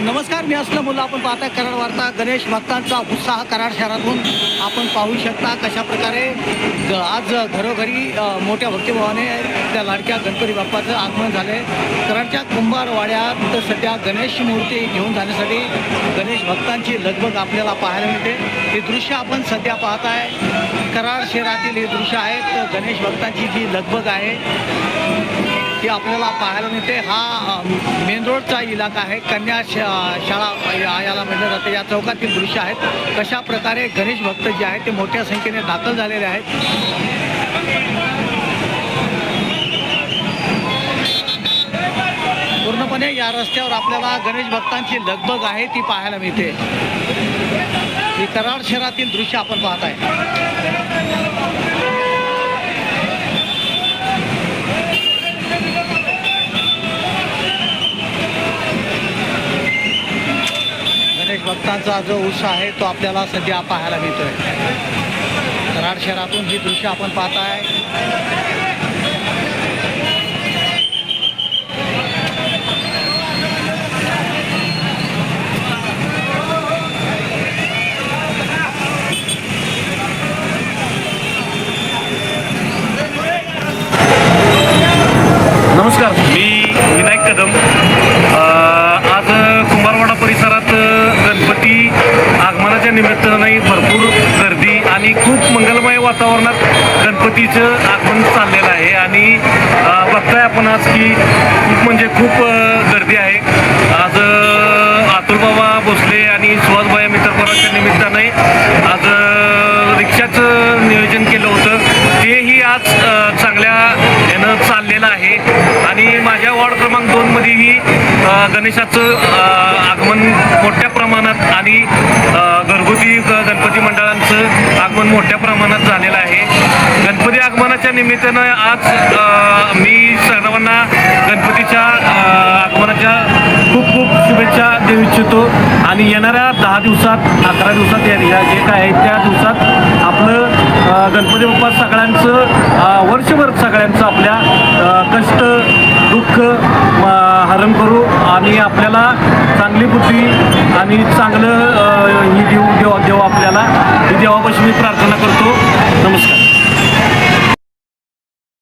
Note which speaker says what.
Speaker 1: नमस्कार मी असलं मुलं आपण पाहता कराड वार्ता. गणेश भक्तांचा उत्साह कराड शहरातून आपण पाहू शकता कशा प्रकारे आज घरोघरी मोठ्या भक्तिभावाने त्या लाडक्या गणपती बाप्पाचं आगमन झालं आहे कराडच्या कुंभारवाड्यात सध्या गणेश मूर्ती घेऊन जाण्यासाठी गणेश भक्तांची लगबग आपल्याला पाहायला मिळते. हे दृश्य आपण सध्या पाहत आहे कराड शहरातील हे दृश्य आहे. तर गणेश भक्तांची जी लगबग आहे ती आपल्याला पाहायला मिळते. हा मेन रोडचा इलाका आहे. कन्या शा- शाळा याला म्हटलं जातं. या चौकातील दृश्य आहेत. कशा प्रकारे गणेश भक्त जे आहेत ते मोठ्या संख्येने दाखल झालेले आहेत. पूर्णपणे या रस्त्यावर आपल्याला गणेश भक्तांची लगबग आहे ती पाहायला मिळते. ही कराड शहरातील दृश्य आपण पाहत आहे. भक्तांचा जो उत्साह आहे तो आपल्याला सध्या पाहायला मिळतोय. कराड शहरातून ही दृश्य आपण पाहत
Speaker 2: आहे मी विनायक कदम अ, आज कुंभारवाडा परिसरात गणपती आगमनाच्या निमित्ताने भरपूर गर्दी आणि खूप मंगलमय वातावरणात गणपतीचं आगमन चाललेलं आहे. आणि बघताय आपण आज की खूप म्हणजे खूप गर्दी आहे. आज अ, अतुलबाबा भोसले आणि सुहासभाई मित्रपराच्या निमित्ताने आज रिक्षाचं नियोजन केलं होतं. तेही आज चांगल्या यानं चाललेलं आहे. आणि माझ्या वॉर्ड क्रमांक दोनमध्येही गणेशाचं आगमन मोठ्या प्रमाणात आणि घरगुती गणपती मंडळांचं आगमन मोठ्या प्रमाणात झालेलं आहे. गणपती आगमनाच्या निमित्तानं आज मी सर्वांना गणपतीच्या आगमनाच्या खूप खूप शुभेच्छा देऊ इच्छितो. आणि येणाऱ्या दहा दिवसात अकरा दिवसात या या जे काय आहे त्या दिवसात आपलं गणपती बाप्पा सगळ्यांचं वर्षभर सगळ्यांचं आपल्या कष्ट दुःख म, करू आणि आपल्याला चांगली बुद्धी आणि चांगलं ही देऊ देव देव आपल्याला. ही देवापाशी मी प्रार्थना करतो. नमस्कार.